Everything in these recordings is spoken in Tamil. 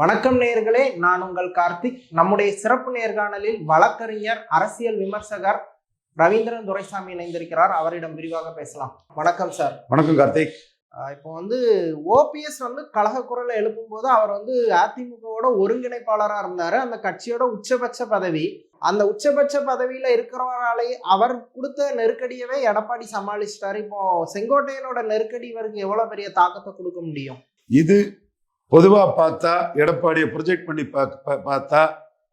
வணக்கம் நேயர்களே நான் உங்கள் கார்த்திக். நம்முடைய சிறப்பு நேர்காணலில் வழக்கறிஞர் அரசியல் விமர்சகர் ரவீந்திரன் துரைசாமி இணைந்திருக்கிறார். அவரிடம் விரிவாக பேசலாம். வணக்கம் சார். வணக்கம் கார்த்திக். இப்போ வந்து ஓபிஎஸ் வந்து கழக குரலை எழுப்பும்போது அவர் வந்து அதிமுகவோட ஒருங்கிணைப்பாளராக இருந்தார். அந்த கட்சியோட உச்சபட்ச பதவி. அந்த உச்சபட்ச பதவியில இருக்கிறவராலே அவர் கொடுத்த நெருக்கடியவே எடப்பாடி சமாளிச்சிட்டாரு. இப்போ செங்கோட்டையனோட நெருக்கடி இவருக்கு எவ்வளவு பெரிய தாக்கத்தை கொடுக்க முடியும்? இது பொதுவாக பார்த்தா எடப்பாடியை ப்ரொஜெக்ட் பண்ணி பா- பார்த்தா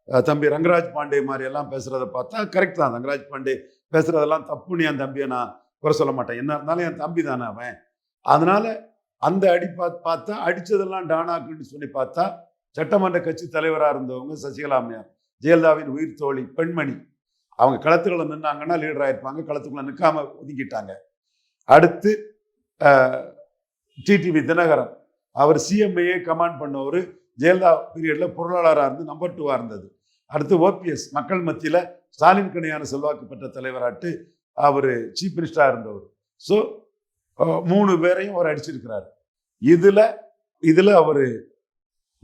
தம்பி ரங்கராஜ் பாண்டே மாதிரி எல்லாம் பேசுகிறத பார்த்தா கரெக்ட் தான். ரங்கராஜ் பாண்டே பேசுறதெல்லாம் தப்புன்னு என் தம்பியை நான் குறை சொல்ல மாட்டேன். என்ன இருந்தாலும் என் தம்பி தானே அவன். அதனால் அந்த அடி பார்த்து பார்த்தா அடித்ததெல்லாம் டானாக்குன்னு சொல்லி பார்த்தா சட்டமன்ற கட்சி தலைவராக இருந்தவங்க சசிகலா அம்மையார் ஜெயலலிதாவின் உயிர் தோழி பெண்மணி. அவங்க களத்துக்குள்ள நின்னாங்கன்னா லீடர் ஆயிருப்பாங்க களத்துக்குள்ள நிற்காம ஒதுங்கிட்டாங்க. அடுத்து டிடிவி தினகரன். அவர் சிஎம்ஐயே கமாண்ட் பண்ணவர் ஜெயலலிதா பீரியடில் பொருளாளராக இருந்து நம்பர் டூவாக இருந்தது. அடுத்து ஓபிஎஸ் மக்கள் மத்தியில் ஸ்டாலின் கணையான செல்வாக்கு பெற்ற தலைவராட்டு அவர் சீஃப் மினிஸ்டராக இருந்தவர். ஸோ மூணு பேரையும் அவர் அடிச்சிருக்கிறார். இதில் இதில் அவர்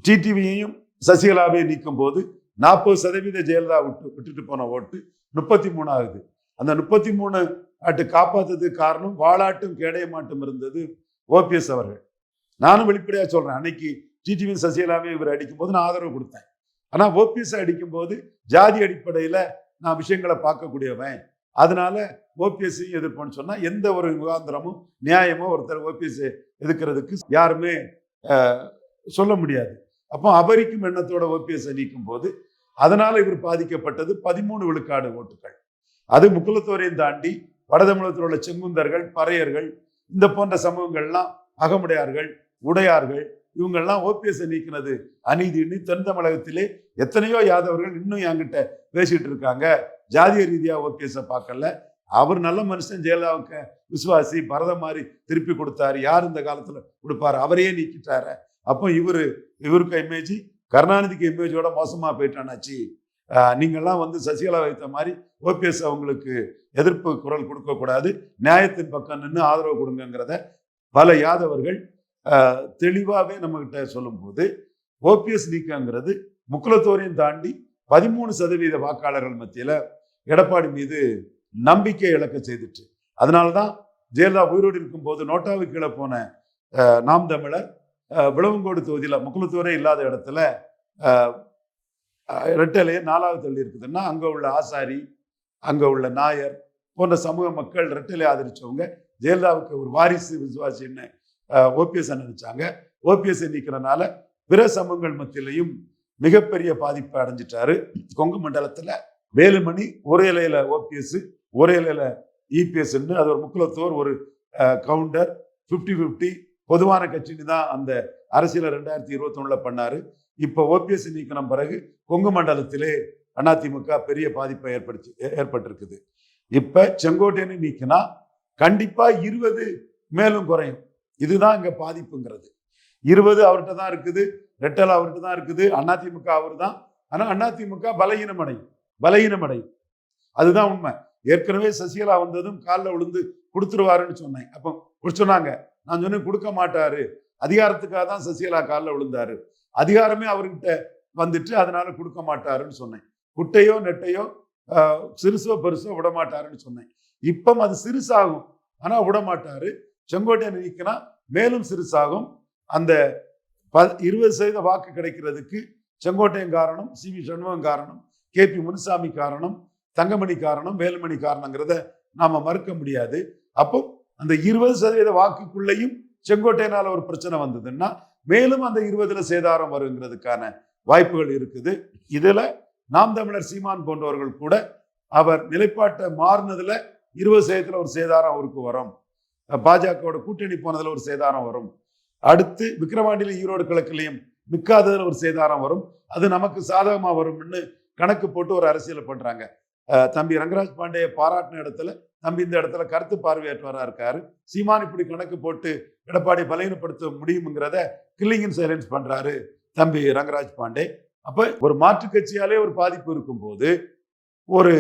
டிடிவியையும் சசிகலாவையும் நீக்கும் போது நாற்பது சதவீத ஜெயலலிதா விட்டு விட்டுட்டு போன ஓட்டு முப்பத்தி மூணு ஆகுது. அந்த முப்பத்தி மூணு ஆட்டு காப்பாற்றதுக்கு காரணம் வாழாட்டும் கேடைய மாட்டும் இருந்தது ஓபிஎஸ் அவர்கள். நானும் வெளிப்படையாக சொல்றேன். அன்னைக்கு டிடிவி சசிகலாவையும் இவர் அடிக்கும் போது நான் ஆதரவு கொடுத்தேன். ஆனா ஓபிஎஸ் அடிக்கும்போது ஜாதி அடிப்படையில நான் விஷயங்களை பார்க்கக்கூடியவன். அதனால ஓபிஎஸ்ஸையும் எதிர்ப்போன்னு சொன்னால் எந்த ஒரு முகாந்திரமும் நியாயமோ ஒருத்தர் ஓபிஎஸ் எதிர்க்கிறதுக்கு யாருமே சொல்ல முடியாது. அப்போ அபரிக்கும் எண்ணத்தோட ஓபிஎஸ் நீக்கும் போது அதனால இவர் பாதிக்கப்பட்டது பதிமூணு விழுக்காடு ஓட்டுகள். அது முக்குலத்தோரையும் தாண்டி வடதமிழகத்தில் உள்ள செங்குந்தர்கள் பறையர்கள் இந்த போன்ற சமூகங்கள்லாம் அகமுடையார்கள். உடையார்கள். இவங்கெல்லாம் ஓபிஎஸ் நீக்கினது. அநீதினு தென் தமிழகத்திலே எத்தனையோ யாதவர்கள் இன்னும் என்கிட்ட பேசிட்டு இருக்காங்க. ஜாதிய ரீதியாக ஓபிஎஸ் பார்க்கல. அவர் நல்ல மனுஷன் ஜெயலலிதாவுக்கு விசுவாசி பரத மாதிரி திருப்பி கொடுத்தாரு. யார் இந்த காலத்தில் கொடுப்பாரு? அவரையே நீக்கிட்டாரு. அப்போ இவரு இவருக்கு இமேஜ் கருணாநிதிக்கு இமேஜோட மோசமாக போயிட்டானாச்சு. நீங்கள்லாம் வந்து சசிகலா வைத்த மாதிரி ஓபிஎஸ் அவங்களுக்கு எதிர்ப்பு குரல் கொடுக்கக்கூடாது. நியாயத்தின் பக்கம் நின்று ஆதரவு கொடுங்கங்கிறத பல யாதவர்கள் தெளிவாகவே நம்மக்கிட்ட நம்மகிட்ட சொல்லும்போது ஓபிஎஸ் நீக்கங்கிறது முக்குலத்தோரையும் தாண்டி பதிமூணு சதவீத வாக்காளர்கள் மத்தியில் எடப்பாடி மீது நம்பிக்கை இழக்க செய்துச்சு அதனாலதான் ஜெயலலிதா உயிரோடு இருக்கும்போது நோட்டாவுக்கு கீழே போன நாம் தமிழர் விளவங்கோடு தொகுதியில் முக்குலத்தோரே இல்லாத இடத்துல ரெட்டலே ரெட்டலையே நாலாவது தள்ளி இருக்குதுன்னா அங்கே உள்ள ஆசாரி அங்கே உள்ள நாயர் போன்ற சமூக மக்கள் ரெட்டலை ஆதரிச்சவங்க ஜெயலலிதாவுக்கு ஒரு வாரிசு விசுவாசின்னு ஓபிஎஸ் நினைச்சாங்க. ஓபிஎஸ் நீக்கிறனால பிற சமூகங்கள் மத்தியிலையும் மிகப்பெரிய பாதிப்பை அடைஞ்சிட்டாரு. கொங்கு மண்டலத்துல வேலுமணி ஒரே இலையில ஓபிஎஸ் ஒரே இலையில இபிஎஸ்ன்னு அது ஒரு முக்குலத்தோர் ஒரு கவுண்டர் ஃபிஃப்டி ஃபிஃப்டி பொதுவான கட்சின்னு தான் அந்த அரசியலை ரெண்டாயிரத்தி இருபத்தி பண்ணாரு. இப்போ ஓபிஎஸ் நீக்கின பிறகு கொங்கு மண்டலத்திலே அதிமுக பெரிய பாதிப்பை ஏற்படுத்தி ஏ- ஏற்பட்டிருக்குது. இப்ப செங்கோட்டையனை நீக்கினா கண்டிப்பா இருபது மேலும் குறையும். இதுதான் இங்கே பாதிப்புங்கிறது. இருபது அவர்கிட்ட தான் இருக்குது ரெட்டல் அவர்கிட்ட தான் இருக்குது அதிமுக அவர் தான் ஆனால் அதிமுக பலகீனம் அடையும் பலகீனம் அடையும். அதுதான் உண்மை. ஏற்கனவே சசிகலா வந்ததும் காலில் விழுந்து கொடுத்துருவாருன்னு சொன்னேன். அப்போ சொன்னாங்க. நான் சொன்னேன் கொடுக்க மாட்டாரு. அதிகாரத்துக்காக தான் சசிகலா காலில் விழுந்தாரு. அதிகாரமே அவர்கிட்ட வந்துட்டு அதனால கொடுக்க மாட்டாருன்னு சொன்னேன். குட்டையோ நெட்டையோ சிறுசோ பெருசோ விட மாட்டாருன்னு சொன்னேன். இப்போ அது சிறுசாகும். ஆனால் விட மாட்டாரு செங்கோட்டையன் நீக்கினா மேலும் சிறுசாகும். அந்த ப இருபது சதவீத வாக்கு கிடைக்கிறதுக்கு செங்கோட்டையன் காரணம் சி வி சண்முகம் காரணம் கே பி முனுசாமி காரணம் தங்கமணி காரணம் வேலுமணி காரணங்கிறத நாம மறுக்க முடியாது. அப்போ அந்த இருபது சதவீத வாக்குக்குள்ளேயும் செங்கோட்டையனால ஒரு பிரச்சனை வந்ததுன்னா மேலும் அந்த இருபதுல சேதாரம் வருங்கிறதுக்கான வாய்ப்புகள் இருக்குது. இதுல நாம் தமிழர் சீமான் போன்றவர்கள் கூட அவர் நிலைப்பாட்டை மாறினதுல இருபது சதவீதத்துல ஒரு சேதாரம் அவருக்கு வரும். பாஜகவோட கூட்டணி போனதில் ஒரு சேதாரம் வரும். அடுத்து விக்கிரவாண்டியில ஈரோடு கிழக்குலையும் நிற்காததில் ஒரு சேதாரம் வரும். அது நமக்கு சாதகமாக வரும்னு கணக்கு போட்டு ஒரு அரசியலை பண்ணுறாங்க தம்பி ரங்கராஜ் பாண்டே பாராட்டின இடத்துல தம்பி இந்த இடத்துல கருத்து பார்வையற்றவராக இருக்காரு. சீமான் இப்படி கணக்கு போட்டு எடப்பாடி பலவீனப்படுத்த முடியுங்கிறத கில்லிங்கின் சைலன்ஸ் பண்ணுறாரு தம்பி ரங்கராஜ் பாண்டே. அப்போ ஒரு மாற்று கட்சியாலே ஒரு பாதிப்பு இருக்கும்போது ஒரு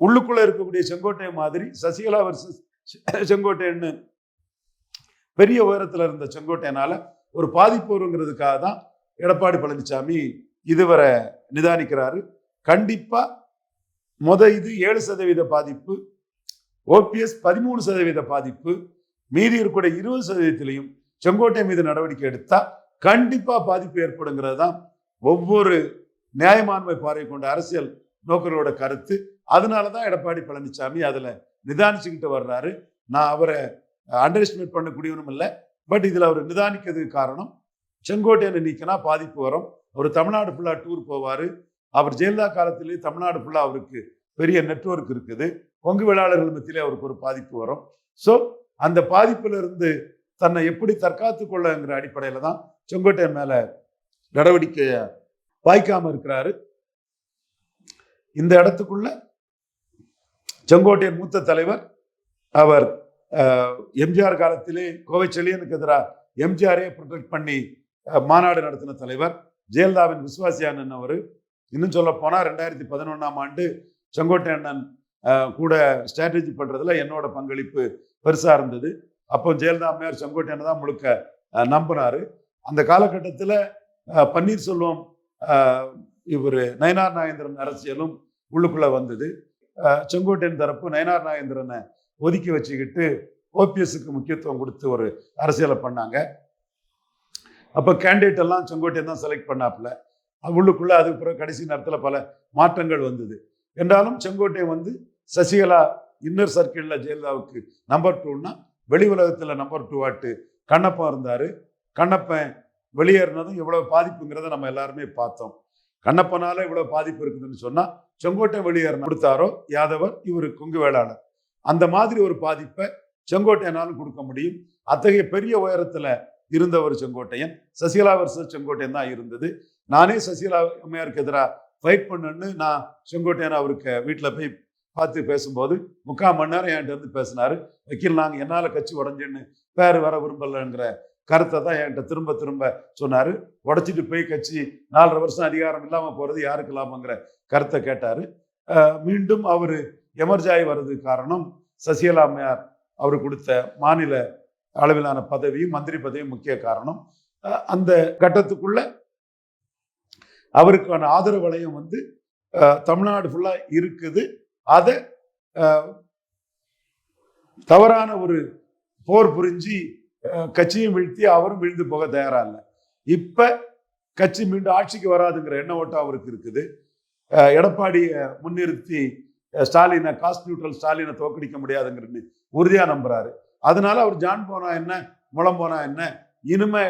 உள்ளுக்குள்ளே இருக்கக்கூடிய செங்கோட்டை மாதிரி சசிகலா வர்சஸ் செங்கோட்டையன்னு பெரிய உயரத்தில் இருந்த செங்கோட்டையனால ஒரு பாதிப்பு வருங்கிறதுக்காக தான் எடப்பாடி பழனிசாமி இதுவரை நிதானிக்கிறாரு. கண்டிப்பா முத இது ஏழு சதவீத பாதிப்பு ஓபிஎஸ் பதிமூணு சதவீத பாதிப்பு மீதி இருக்கக்கூடிய இருபது சதவீதத்திலையும் செங்கோட்டை மீது நடவடிக்கை எடுத்தால் கண்டிப்பாக பாதிப்பு ஏற்படுங்கிறது தான் ஒவ்வொரு நியாயமான்மை பார்வை கொண்ட அரசியல் நோக்கர்களோட கருத்து. அதனால தான் எடப்பாடி பழனிசாமி அதில் நிதானிச்சுக்கிட்டு வர்றாரு. நான் அவரை அண்டர் எஸ்டிமேட் பண்ணக்கூடியவனும் இல்லை. பட் இதில் அவர் நிதானிக்கிறதுக்கு காரணம் செங்கோட்டையனை நீக்கினா பாதிப்பு வரும். அவர் தமிழ்நாடு ஃபுல்லாக டூர் போவார். அவர் ஜெயலலிதா காலத்திலேயே தமிழ்நாடு ஃபுல்லாக அவருக்கு பெரிய நெட்வொர்க் இருக்குது. பொங்கு வேளாளர்கள் மத்தியிலே அவருக்கு ஒரு பாதிப்பு வரும். ஸோ அந்த பாதிப்பிலிருந்து தன்னை எப்படி தற்காத்து கொள்ளங்கிற அடிப்படையில் தான் செங்கோட்டையன் மேலே நடவடிக்கையை வாய்க்காமல் இருக்கிறாரு. இந்த இடத்துக்குள்ள செங்கோட்டையன் மூத்த தலைவர் அவர் எம்ஜிஆர் காலத்திலே கோவை செழியனுக்கு எதிராக எம்ஜிஆரே ப்ரொடெக்ட் பண்ணி மாநாடு நடத்தின தலைவர் ஜெயலலிதாவின் விசுவாசியான அவர். இன்னும் சொல்ல போனால் ரெண்டாயிரத்தி பதினொன்றாம் ஆண்டு செங்கோட்டை அண்ணன் கூட ஸ்ட்ராட்டஜி பண்ணுறதுல என்னோட பங்களிப்பு பெருசாக இருந்தது. அப்போ ஜெயலலிதா அம்மையார் செங்கோட்டையனை தான் முழுக்க அஹ், அந்த காலகட்டத்தில் பன்னீர்செல்வம் இவர் நயனார் நாகேந்திரன் அரசியலும் உள்ளுக்குள்ளே வந்தது. செங்கோட்டையன் தரப்பு நயனார் நாகேந்திரனை ஒதுக்கி வச்சுக்கிட்டு ஓபிஎஸ்க்கு முக்கியத்துவம் கொடுத்து ஒரு அரசியலை பண்ணாங்க. அப்போ கேண்டிடேட் எல்லாம் செங்கோட்டையன் தான் செலக்ட் பண்ணாப்புல. உள்ளுக்குள்ளே அதுக்கு பிறகு கடைசி நேரத்தில் பல மாற்றங்கள் வந்தது. என்றாலும் செங்கோட்டையன் வந்து சசிகலா இன்னர் சர்க்கிளில் ஜெயலலிதாவுக்கு நம்பர் டூன்னா வெளி உலகத்தில் நம்பர் டூ ஆட்டு கண்ணப்பன் இருந்தார். கண்ணப்பன் வெளியேறினதும் எவ்வளோ பாதிப்புங்கிறத நம்ம எல்லாருமே பார்த்தோம். கண்ணப்பனால் இவ்வளோ பாதிப்பு இருக்குதுன்னு சொன்னால் செங்கோட்டை வெளியர் கொடுத்தாரோ யாதவர் இவர் கொங்கு வேளாளர். அந்த மாதிரி ஒரு பாதிப்பை செங்கோட்டையனாலும் கொடுக்க முடியும். அத்தகைய பெரிய உயரத்துல இருந்தவர் செங்கோட்டையன் சசிகலா வருஷம் செங்கோட்டையன் தான் இருந்தது. நானே சசிகலா அம்மையாருக்கு எதிராக ஃபைட் பண்ணுன்னு நான் செங்கோட்டையன் அவருக்கு வீட்டில் போய் பார்த்து பேசும்போது முக்கால் மணி நேரம் என்கிட்ட இருந்து பேசினாரு. வக்கீல் நாங்கள் என்னால் கட்சி உடஞ்சுன்னு பேர் வர விரும்பலைங்கிற கருத்தை தான் என்கிட்ட திரும்ப திரும்ப சொன்னார். உடைச்சிட்டு போய் கட்சி நாலரை வருஷம் அதிகாரம் இல்லாமல் போகிறது யாருக்கு இல்லாமங்கிற கருத்தை கேட்டார். மீண்டும் அவர் எமர்ஜாய் வர்றதுக்கு காரணம் சசிகலா அம்மையார் அவர் கொடுத்த மாநில அளவிலான பதவியும் மந்திரி பதவியும் முக்கிய காரணம். அந்த கட்டத்துக்குள்ள அவருக்கான ஆதரவு வளையம் வந்து தமிழ்நாடு ஃபுல்லாக இருக்குது. அதை தவறான ஒரு போர் புரிஞ்சு கட்சியும் வீழ்த்தி அவரும் வீழ்ந்து போக தயாரா இல்லை. இப்ப கட்சி மீண்டும் ஆட்சிக்கு வராதுங்கிற எண்ண ஓட்டம் அவருக்கு இருக்குது. எடப்பாடியை முன்னிறுத்தி ஸ்டாலினை காஸ்ட் நியூட்ரல் ஸ்டாலினை தோக்கடிக்க முடியாதுங்கிறது உறுதியா நம்புறாரு. அதனால அவர் ஜான் போனா என்ன முளம் போனா என்ன இனிமே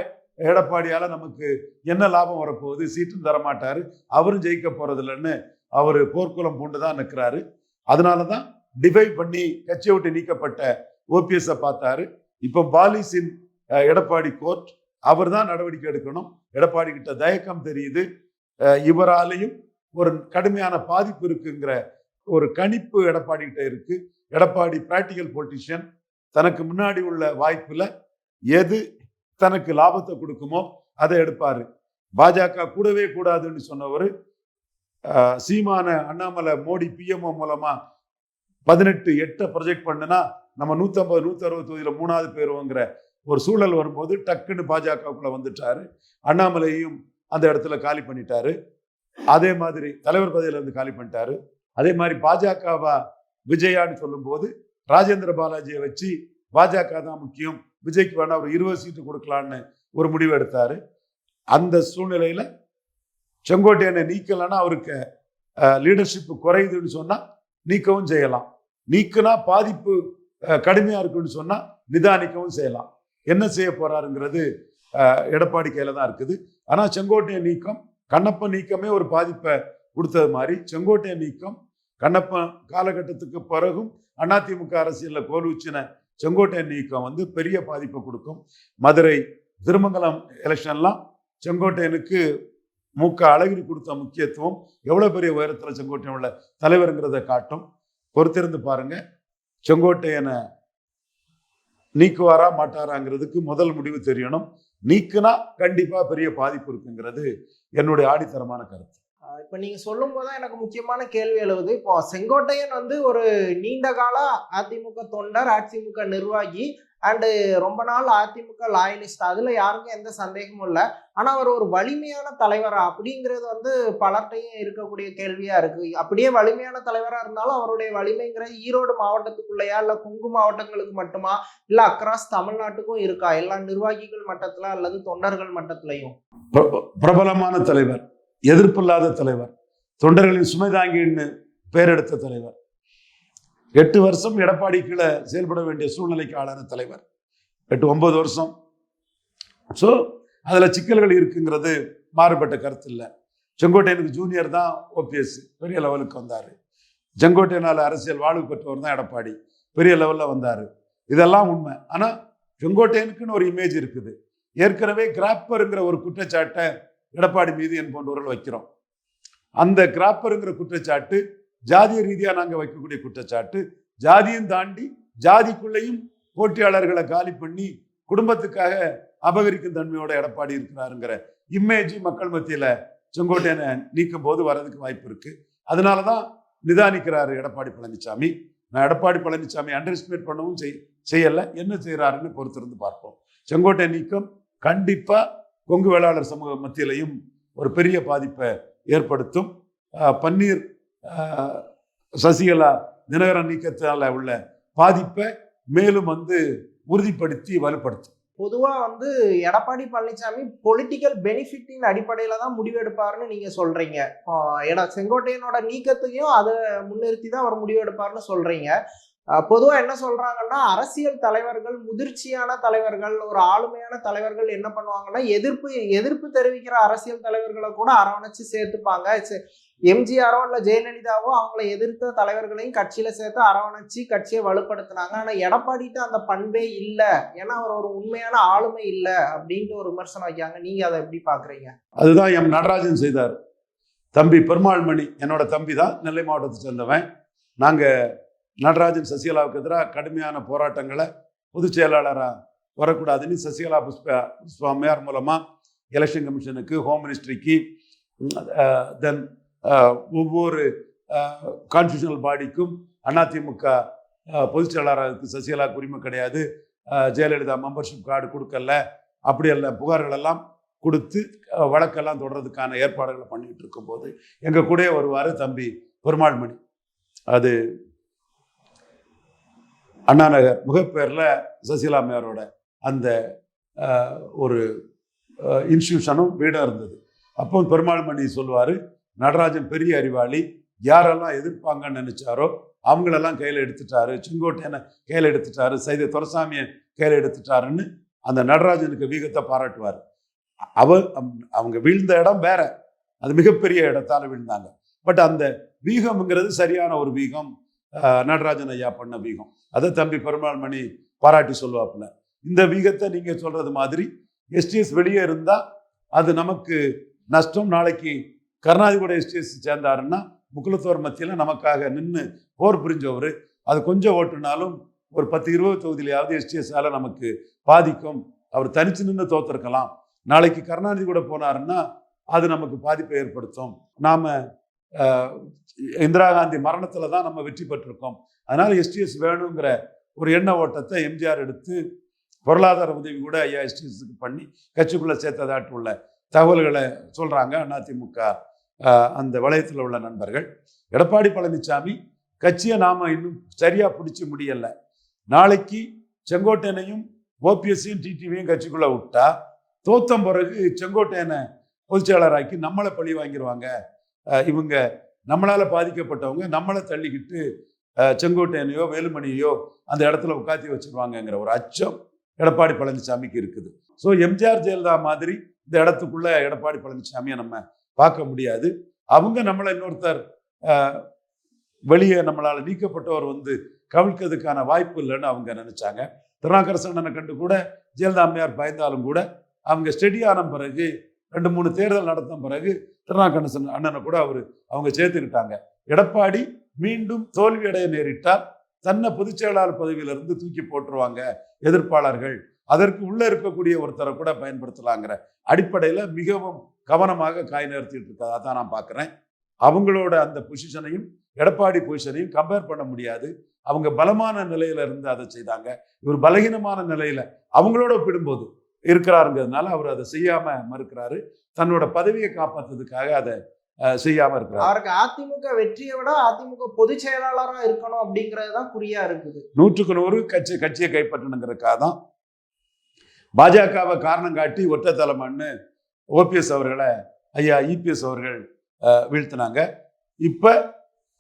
எடப்பாடியால நமக்கு என்ன லாபம் வரப்போகுது சீட்டும் தரமாட்டாரு அவரும் ஜெயிக்க போறது இல்லைன்னு அவர் போர்க்குளம் பூண்டு தான் நிற்கிறாரு அதனால தான் டிஃபை பண்ணி கட்சியை விட்டு நீக்கப்பட்ட ஓபிஎஸ்ஸை பார்த்தாரு. இப்போ பாலிசின் எடப்பாடி கோர்ட் அவர் தான் நடவடிக்கை எடுக்கணும். எடப்பாடி கிட்ட தயக்கம் தெரியுது. இவராலையும் ஒரு கடுமையான பாதிப்பு இருக்குங்கிற ஒரு கணிப்பு எடப்பாடி கிட்ட இருக்கு. எடப்பாடி பிராக்டிக்கல் பொலிட்டிஷியன் தனக்கு முன்னாடி உள்ள வாய்ப்புல எது தனக்கு லாபத்தை கொடுக்குமோ அதை எடுப்பாரு. பாஜக கூடவே கூடாதுன்னு சொன்னவர் சீமான அண்ணாமலை மோடி பிஎம்ஓ மூலமா பதினெட்டு எட்டை ப்ரொஜெக்ட் பண்ணுனா நம்ம நூற்றம்பது நூற்றறுபது தொகுதியில் மூணாவது பேருங்கிற ஒரு சூழல் வரும்போது டக்குன்னு பாஜகவுக்குள்ள வந்துட்டாரு. அண்ணாமலையும் அந்த இடத்துல காலி பண்ணிட்டாரு. அதே மாதிரி தலைவர் பதவியிலேருந்து காலி பண்ணிட்டாரு. அதே மாதிரி பாஜகவா விஜயான்னு சொல்லும்போது ராஜேந்திர பாலாஜியை வச்சு பாஜக தான் முக்கியம். விஜய்க்கு வேணா ஒரு இருபது சீட்டு கொடுக்கலான்னு ஒரு முடிவு எடுத்தார். அந்த சூழ்நிலையில் செங்கோட்டையனை நீக்கலைன்னா அவருக்கு லீடர்ஷிப் குறையுதுன்னு சொன்னால் நீக்கவும் செய்யலாம். நீக்குனா பாதிப்பு கடுமையாக இருக்குன்னு சொன்னால் நிதானிக்கவும் செய்யலாம். என்ன செய்ய போகிறாருங்கிறது எடப்பாடி கையில் தான் இருக்குது. ஆனால் செங்கோட்டையை நீக்கம் கண்ணப்பன் நீக்கமே ஒரு பாதிப்பை கொடுத்தது மாதிரி செங்கோட்டையை நீக்கம் கண்ணப்பன் காலகட்டத்துக்கு பிறகும் அதிமுக அரசியலில் கோலுச்சின செங்கோட்டையன் நீக்கம் வந்து பெரிய பாதிப்பை கொடுக்கும். மதுரை திருமங்கலம் எலெக்ஷன்லாம் செங்கோட்டையனுக்கு மூக்க அழகிரி கொடுத்த முக்கியத்துவம் எவ்வளோ பெரிய உயரத்தில் செங்கோட்டையன் உள்ள தலைவருங்கிறத காட்டும். பொறுத்திருந்து பாருங்கள் செங்கோட்டையனை நீக்குவாரா மாட்டாராங்கிறதுக்கு முதல் முடிவு தெரியணும். நீக்குனா கண்டிப்பா பெரிய பாதிப்பு இருக்குங்கிறது என்னுடைய ஆடித்தரமான கருத்து. இப்போ இப்ப நீங்க சொல்லும் போதுதான் எனக்கு முக்கியமான கேள்வி எழுது இப்போ செங்கோட்டையன் வந்து ஒரு நீண்ட கால அதிமுக தொண்டர் அதிமுக நிர்வாகி அண்டு ரொம்ப நாள் அதிமுக லாயலிஸ்ட் அதில் யாருக்கும் எந்த சந்தேகமும் இல்லை. ஆனால் அவர் ஒரு வலிமையான தலைவரா? அப்படிங்கிறது வந்து பலர்கிட்டையும் இருக்கக்கூடிய கேள்வியாக இருக்குது அப்படியே வலிமையான தலைவராக இருந்தாலும் அவருடைய வலிமைங்கிற ஈரோடு மாவட்டத்துக்குள்ளேயா இல்லை கொங்கு மாவட்டங்களுக்கு மட்டுமா? இல்லை அக்ராஸ் தமிழ்நாட்டுக்கும் இருக்கா? எல்லா நிர்வாகிகள் மட்டத்தில் அல்லது தொண்டர்கள் மட்டத்திலையும்? பிரபலமான தலைவர் எதிர்ப்பில்லாத தலைவர் தொண்டர்களின் சுமை தாங்கின்னு பேரெடுத்த தலைவர். எட்டு வருஷம் எடப்பாடி கீழே செயல்பட வேண்டிய சூழ்நிலைக்கு ஆளான தலைவர். எட்டு ஒன்பது வருஷம். ஸோ அதில் சிக்கல்கள் இருக்குங்கிறது மாறுபட்ட கருத்து இல்லை செங்கோட்டையனுக்கு ஜூனியர் தான் ஓபிஎஸ் பெரிய லெவலுக்கு வந்தார். செங்கோட்டையனால் அரசியல் வாழ்வு பெற்றவர் தான் எடப்பாடி. பெரிய லெவலில் வந்தார். இதெல்லாம் உண்மை. ஆனால் செங்கோட்டையனுக்குன்னு ஒரு இமேஜ் இருக்குது. ஏற்கனவே கிராப்பருங்கிற ஒரு குற்றச்சாட்டை எடப்பாடி மீது என் போன்றவர்கள் வைக்கிறோம். அந்த கிராப்பருங்கிற குற்றச்சாட்டு ஜாதிய ரீதியாக நாங்கள் வைக்கக்கூடிய குற்றச்சாட்டு ஜாதியும் தாண்டி ஜாதிக்குள்ளேயும் போட்டியாளர்களை காலி பண்ணி குடும்பத்துக்காக அபகரிக்கும் தன்மையோட எடப்பாடி இருக்கிறாருங்கிற இமேஜ் மக்கள் மத்தியில் செங்கோட்டையனை நீக்கும் போது வர்றதுக்கு வாய்ப்பு இருக்கு. அதனால தான் நிதானிக்கிறாரு எடப்பாடி பழனிசாமி நான் எடப்பாடி பழனிசாமி அண்டர்எஸ்டிமேட் பண்ணவும் செய் செய்யலை. என்ன செய்கிறாருன்னு பொறுத்திருந்து பார்ப்போம். செங்கோட்டை நீக்கம் கண்டிப்பாக கொங்கு வேளாளர் சமூக மத்தியிலையும் ஒரு பெரிய பாதிப்பை ஏற்படுத்தும். பன்னீர் சசிகலா தினகரன் நீக்கத்தால் உள்ள பாதிப்பை மேலும் வந்து உறுதிப்படுத்தி வலுப்படுத்தும். பொதுவாக வந்து எடப்பாடி பழனிசாமி பொலிட்டிக்கல் பெனிஃபிட்டின் அடிப்படையில் தான் முடிவெடுப்பார்னு நீங்கள் சொல்கிறீங்க ஏன்னா செங்கோட்டையனோட நீக்கத்தையும் அதை முன்னிறுத்தி தான் அவர் முடிவெடுப்பார்னு சொல்கிறீங்க பொதுவாக என்ன சொல்கிறாங்கன்னா அரசியல் தலைவர்கள் முதிர்ச்சியான தலைவர்கள் ஒரு ஆளுமையான தலைவர்கள் என்ன பண்ணுவாங்கன்னா எதிர்ப்பு எதிர்ப்பு தெரிவிக்கிற அரசியல் தலைவர்களை கூட அரவணைச்சு சேர்த்துப்பாங்க. சே- எம்ஜிஆரோ இல்லை ஜெயலலிதாவோ அவங்கள எதிர்த்த தலைவர்களையும் கட்சியில் சேர்த்து அரவணைச்சு கட்சியை வலுப்படுத்தினாங்க. ஆனால் எடப்பாடிட்டு அந்த பண்பே இல்லை. ஏன்னா அவர் ஒரு உண்மையான ஆளுமை இல்லை அப்படின்ட்டு ஒரு விமர்சனம் வைக்காங்க நீங்கள் அதை எப்படி பார்க்குறீங்க அதுதான் எம் நடராஜன் செய்தார். தம்பி பெருமாள் மணி என்னோட தம்பி தான் நெல்லை மாவட்டத்தை சேர்ந்தவன். நாங்கள் நடராஜன் சசிகலாவுக்கு எதிராக கடுமையான போராட்டங்களை பொதுச் செயலாளராக வரக்கூடாதுன்னு சசிகலா புஷ்பா சுவாமியார் மூலமாக எலெக்ஷன் கமிஷனுக்கு ஹோம் மினிஸ்ட்ரிக்கு தென் ஒவ்வொரு கான்ஸ்டியூஷனல் பாடிக்கும் அதிமுக பொதுச் செயலாளருக்கு சசிகலா உரிமை கிடையாது. ஜெயலலிதா மெம்பர்ஷிப் கார்டு கொடுக்கல. அப்படி இல்லை புகார்கள் எல்லாம் கொடுத்து வழக்கெல்லாம் தொடர்றதுக்கான ஏற்பாடுகளை பண்ணிகிட்டு இருக்கும்போது எங்கள் கூடயே வருவார் தம்பி பெருமாள் மணி அது அண்ணா நகர் முகப்பேரில் சசிகலா மேயரோட அந்த ஒரு இன்ஸ்டியூஷனும் வீடாக இருந்தது. அப்போ பெருமாள் மணி சொல்லுவார் நடராஜன் பெரிய அறிவாளி யாரெல்லாம் எதிர்ப்பாங்கன்னு நினச்சாரோ அவங்களெல்லாம் கையில் எடுத்துட்டாரு. செங்கோட்டையனை கையில் எடுத்துட்டாரு. சைத துரசாமியை கையில் எடுத்துட்டாருன்னு அந்த நடராஜனுக்கு வீகத்தை பாராட்டுவார். அவ அம்- அவங்க வீழ்ந்த இடம் வேற. அது மிகப்பெரிய இடத்தால் வீழ்ந்தாங்க. பட் அந்த வீகம்ங்கிறது சரியான ஒரு வீகம். நடராஜன் ஐயா பண்ண வீகம். அதை தம்பி பெருமாள் மணி பாராட்டி சொல்லுவாப்புல. இந்த வீகத்தை நீங்கள் சொல்கிறது மாதிரி எஸ்டிஎஸ் வெளியே இருந்தால் அது நமக்கு நஷ்டம். நாளைக்கு கருணாதிபதி எஸ்டிஎஸ் சேர்ந்தாருன்னா முக்குலத்தோர் மத்தியில் நமக்காக நின்று போர் புரிஞ்சவர். அது கொஞ்சம் ஓட்டுனாலும் ஒரு பத்து இருபது தொகுதியிலையாவது எஸ்டிஎஸ்ஸால் நமக்கு பாதிக்கும். அவர் தனிச்சு நின்று தோத்திருக்கலாம். நாளைக்கு கருணாநிதி கூட போனாருன்னா அது நமக்கு பாதிப்பை ஏற்படுத்தும். நாம் இந்திரா காந்தி மரணத்தில் தான் நம்ம வெற்றி பெற்றிருக்கோம். அதனால் எஸ்டிஎஸ் வேணுங்கிற ஒரு எண்ண ஓட்டத்தை எம்ஜிஆர் எடுத்து பொருளாதார உதவி கூட ஐயா எஸ்டிஎஸ்க்கு பண்ணி கட்சிக்குள்ளே சேர்த்ததாட்டு உள்ள தகவல்களை சொல்கிறாங்க அதிமுக அந்த வளையத்தில் உள்ள நண்பர்கள். எடப்பாடி பழனிசாமி கட்சியை நாம் இன்னும் சரியாக பிடிச்சி முடியலை. நாளைக்கு செங்கோட்டையனையும் ஓபிஎஸ்சியும் டிடிவியும் கட்சிக்குள்ளே விட்டா தோத்தம் பிறகு செங்கோட்டையனை பொதுச்சியாளராக்கி நம்மளை பழி வாங்கிடுவாங்க இவங்க நம்மளால் பாதிக்கப்பட்டவங்க நம்மளை தள்ளிக்கிட்டு செங்கோட்டையனையோ வேலுமணியோ அந்த இடத்துல உட்காத்தி வச்சிருவாங்கங்கிற ஒரு அச்சம் எடப்பாடி பழனிசாமிக்கு இருக்குது. ஸோ எம்ஜிஆர் ஜெயலலிதா மாதிரி இந்த இடத்துக்குள்ள எடப்பாடி பழனிசாமியை நம்ம பார்க்க முடியாது. அவங்க நம்மளை இன்னொருத்தர் வெளியே நம்மளால் நீக்கப்பட்டவர் வந்து கவிழ்க்கிறதுக்கான வாய்ப்பு இல்லைன்னு அவங்க நினைச்சாங்க. திருநாக்கரசனை கண்டு கூட ஜெயலலிதா அம்மையார் பயந்தாலும் கூட அவங்க ஸ்டெடியான பிறகு ரெண்டு மூணு தேர்தல் நடத்தின பிறகு திருநாக்கண்ணன் அண்ணனை கூட அவர் அவங்க சேர்த்துக்கிட்டாங்க. எடப்பாடி மீண்டும் தோல்வி அடைய நேரிட்டால் தன்னை பொதுச் செயலாளர் பதவியிலிருந்து தூக்கி போட்டுருவாங்க எதிர்ப்பாளர்கள். அதற்கு உள்ள இருக்கக்கூடிய ஒருத்தரை கூட பயன்படுத்தலாங்கிற அடிப்படையில் மிகவும் கவனமாக காய் நிறுத்திட்டு இருக்கதா தான் நான் பார்க்குறேன் அவங்களோட அந்த பொசிஷனையும் எடப்பாடி பொசிஷனையும் கம்பேர் பண்ண முடியாது. அவங்க பலமான நிலையில இருந்து அதை செய்தாங்க. இவர் பலகீனமான நிலையில அவங்களோட ஒப்பிடும்போது இருக்கிறாருங்கிறதுனால அவர் அதை செய்யாம மறுக்கிறாரு. தன்னோட பதவியை காப்பாத்துறதுக்காக அதை செய்யாம இருக்கிறார். அவருக்கு அதிமுக வெற்றியை விட அதிமுக பொதுச் செயலாளரா இருக்கணும் அப்படிங்கிறது தான் குறியா இருக்குது. நூற்றுக்கு நூறு கட்சி கட்சியை கைப்பற்றணுங்கிறதுக்காக தான் பாஜகவை காரணம் காட்டி ஒற்றை தலைமன்னு ஓபிஎஸ் அவர்களை ஐயா இபிஎஸ் அவர்கள் வீழ்த்தினாங்க. இப்போ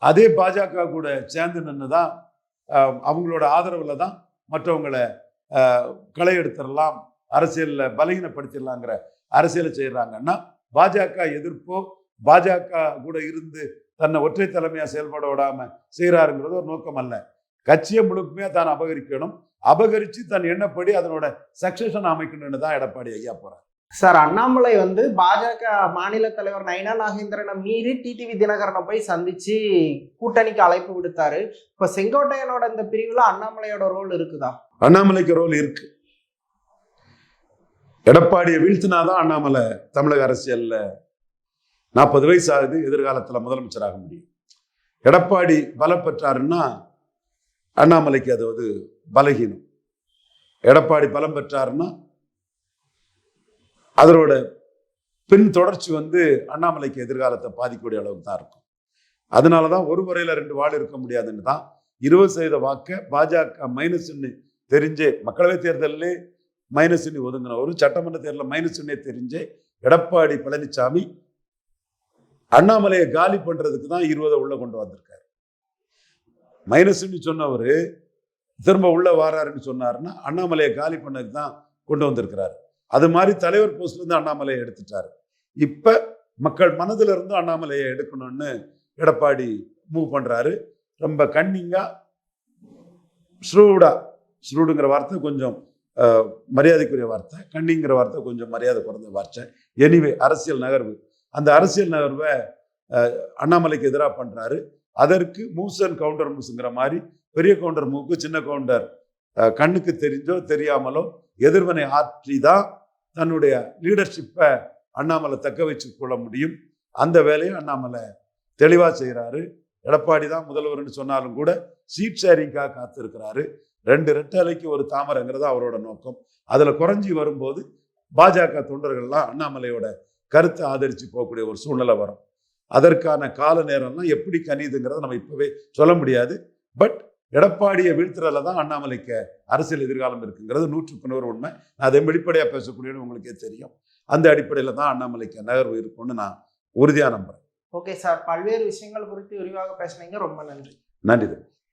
அதே பாஜக கூட சேர்ந்து நின்று தான் அவங்களோட ஆதரவில் தான் மற்றவங்களை களை எடுத்துடலாம் அரசியலில் பலகீனப்படுத்திடலாங்கிற அரசியலை செய்கிறாங்கன்னா பாஜக எதிர்ப்போ பாஜக கூட இருந்து தன்னை ஒற்றை தலைமையாக செயல்பட விடாம செய்கிறாருங்கிறது ஒரு நோக்கம் அல்ல. கட்சியை முழுக்குமே தான் அபகரிக்கணும். அபகரித்து தன் எண்ணப்படி அதனோட சக்சஷன் அமைக்கணும்னு தான் எடப்பாடி ஐயா போறார். சார் அண்ணாமலை வந்து பாஜக மாநில தலைவர் நைனா நாகேந்திரனை மீறி டிடிவி தினகரனை போய் சந்திச்சு கூட்டணிக்கு அழைப்பு விடுத்தாரு. இப்ப செங்கோட்டையனோட இந்த பிரிவுல அண்ணாமலையோட ரோல் இருக்குதா? அண்ணாமலைக்கு ரோல் இருக்கு. எடப்பாடியை வீழ்த்தினாதான் அண்ணாமலை தமிழக அரசியல்ல நாற்பது வயசு ஆகுது எதிர்காலத்தில் முதலமைச்சராக முடியும். எடப்பாடி பலம் பெற்றாருன்னா அண்ணாமலைக்கு அது வந்து பலகீனம். எடப்பாடி பலம் பெற்றாருன்னா அதனோட பின் தொடர்ச்சி வந்து அண்ணாமலைக்கு எதிர்காலத்தை பாதிக்கக்கூடிய அளவுக்கு தான் இருக்கும். அதனால தான் ஒரு முறையில் ரெண்டு வார்டு இருக்க முடியாதுன்னு தான் இருபது சதவீத வாக்கை பாஜக மைனஸ்ன்னு தெரிஞ்சே மக்களவை தேர்தலிலே மைனஸ்ன்னு ஒதுங்கினவர் சட்டமன்ற தேர்தலில் மைனஸ்ன்னே தெரிஞ்சே எடப்பாடி பழனிசாமி அண்ணாமலையை காலி பண்ணுறதுக்கு தான் இருபதை உள்ளே கொண்டு வந்திருக்காரு. மைனஸ்ன்னு சொன்னவர் திரும்ப உள்ளே வாராருன்னு சொன்னாருன்னா அண்ணாமலையை காலி பண்ணதுக்கு தான் கொண்டு வந்திருக்கிறாரு. அது மாதிரி தலைவர் போஸ்ட்லேருந்து அண்ணாமலையை எடுத்துட்டாரு. இப்போ மக்கள் மனதில் இருந்து அண்ணாமலையை எடுக்கணும்னு எடப்பாடி மூவ் பண்ணுறாரு ரொம்ப கன்னிங்காக ஸ்ரூடா ஸ்ரூடுங்கிற வார்த்தை கொஞ்சம் மரியாதைக்குரிய வார்த்தை கண்ணிங்கிற வார்த்தை கொஞ்சம் மரியாதை குறைந்த வார்த்தை. எனிவே அரசியல் நகர்வு. அந்த அரசியல் நகர்வை அண்ணாமலைக்கு எதிராக பண்ணுறாரு அதற்கு மூவ்ஸ் அண்ட் கவுண்டர் மூவ்ஸுங்கிற மாதிரி பெரிய கவுண்டர் மூவுக்கு சின்ன கவுண்டர் கண்ணுக்கு தெரிஞ்சோ தெரியாமலோ எதிர்வினை ஆற்றி தான் தன்னுடைய லீடர்ஷிப்பை அண்ணாமலை தக்க வச்சு கொள்ள முடியும். அந்த வேலையை அண்ணாமலை தெளிவாக செய்கிறாரு எடப்பாடி தான் முதல்வர்னு சொன்னாலும் கூட சீட் ஷேரிங்காக காத்திருக்கிறாரு. ரெண்டு ரெட்டலைக்கு ஒரு தாமரைங்கிறது அவரோட நோக்கம். அதில் குறைஞ்சி வரும்போது பாஜக தொண்டர்கள்லாம் அண்ணாமலையோட கருத்தை ஆதரித்து போகக்கூடிய ஒரு சூழ்நிலை வரும். அதற்கான கால நேரம்லாம் எப்படி கனியுதுங்கிறத நம்ம இப்போவே சொல்ல முடியாது. பட் எடப்பாடியை வீழ்த்துறதுல தான் அண்ணாமலைக்கு அரசியல் எதிர்காலம் இருக்குங்கிறது நூற்றுக்கு நூறு உண்மை. நான் அதை வெளிப்படையாக பேசக்கூடியது உங்களுக்கே தெரியும். அந்த அடிப்படையில் தான் அண்ணாமலைக்கு நகர்வு இருக்கும்னு நான் உறுதியாக நம்புறேன். Okay sir. பல்வேறு விஷயங்கள் குறித்து விரிவாக பேசுனீங்க. ரொம்ப நன்றி. நன்றி